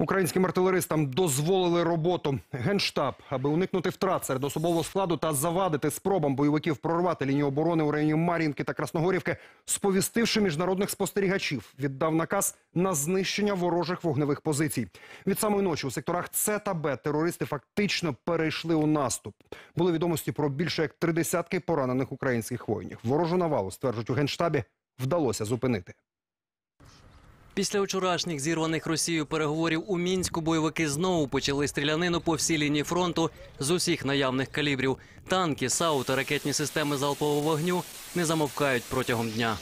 Українським артилеристам дозволили роботу. Генштаб, аби уникнути втрат серед особового складу та завадити спробам бойовиків прорвати лінію оборони у районі Мар'їнки та Красногорівки, сповістивши міжнародних спостерігачів, віддав наказ на знищення ворожих вогневих позицій. Від самої ночі у секторах С та Б терористи фактично перейшли у наступ. Були відомості про більше як три десятки поранених українських воїнів. Ворожу навалу стверджують у генштабі вдалося зупинити. Після вчорашніх зірваних Росією переговорів у мінську бойовики знову почали стрілянину по всій лінії фронту з усіх наявних калібрів. Танки, САУ та ракетні системи залпового вогню не замовкають протягом дня.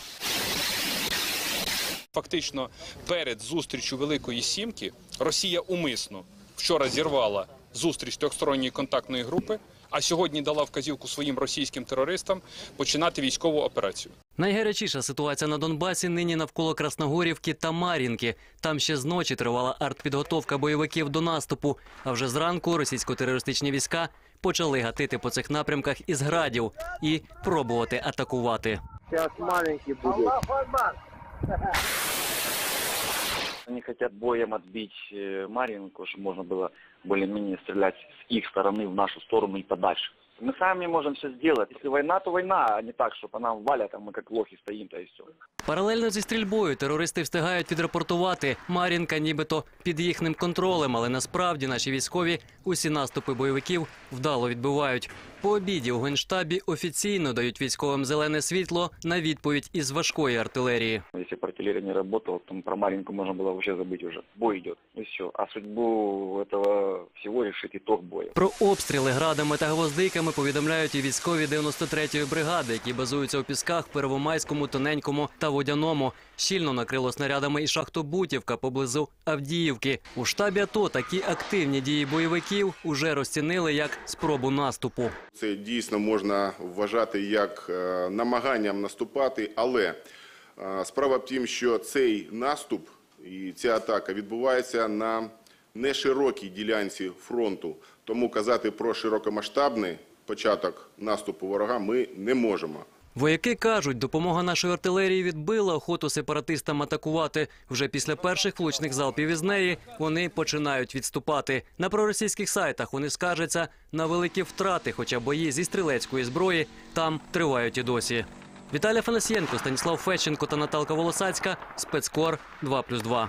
Фактично перед зустрічю Великої Сімки Росія умисно вчора зірвала зустріч трьохсторонньої контактної групи, а сьогодні дала вказівку своїм російським терористам починати військову операцію. Найгарячіша ситуація на Донбасі нині навколо Красногорівки та Мар'їнки. Там ще з ночі тривала артпідготовка бойовиків до наступу. А вже зранку російсько-терористичні війська почали гатити по цих напрямках із градів і пробувати атакувати. Сейчас маленький будет. Они хотят боем отбить э, Марьинку, чтобы можно было более-менее стрелять с их стороны в нашу сторону и подальше. Мы сами можем все сделать. Если война, то война, а не так, что по нам валят, а мы как лохи стоим, то и все. Паралельно зі стрільбою терористи встигають відрапортувати. Мар'їнка нібито під їхнім контролем, але насправді наші військові усі наступи бойовиків вдало відбивають. По обіді у генштабі офіційно дають військовим зелене світло на відповідь із важкої артилерії. Если бы артиллерия не работала, то про Марьинку можно было вообще забыть уже. Бой идет, и все. А судьбу этого всего решит итог боя. Про обстріли градами та гвоздиками повідомляють і військові 93-ї бригади, які базуються у пісках, Первомайському, Тоненькому та Водяному. Щільно накрило снарядами і шахту Бутівка поблизу Авдіївки. У штабі АТО такі активні дії бойовиків уже розцінили як спробу наступу. Це дійсно можна вважати як е, намаганням наступати, але е, справа в тім, що цей наступ і ця атака відбувається на неширокій ділянці фронту. Тому казати про широкомасштабний початок наступу ворога ми не можемо. Вояки кажуть, допомога нашої артилерії відбила охоту сепаратистам атакувати. Вже після перших влучних залпів із неї вони починають відступати. На проросійських сайтах вони скаржаться на великі втрати, хоча бої зі стрілецької зброї там тривають і досі. Віталій Фанасієнко, Станіслав Фещенко та Наталка Волосацька. Спецкор 2+,2.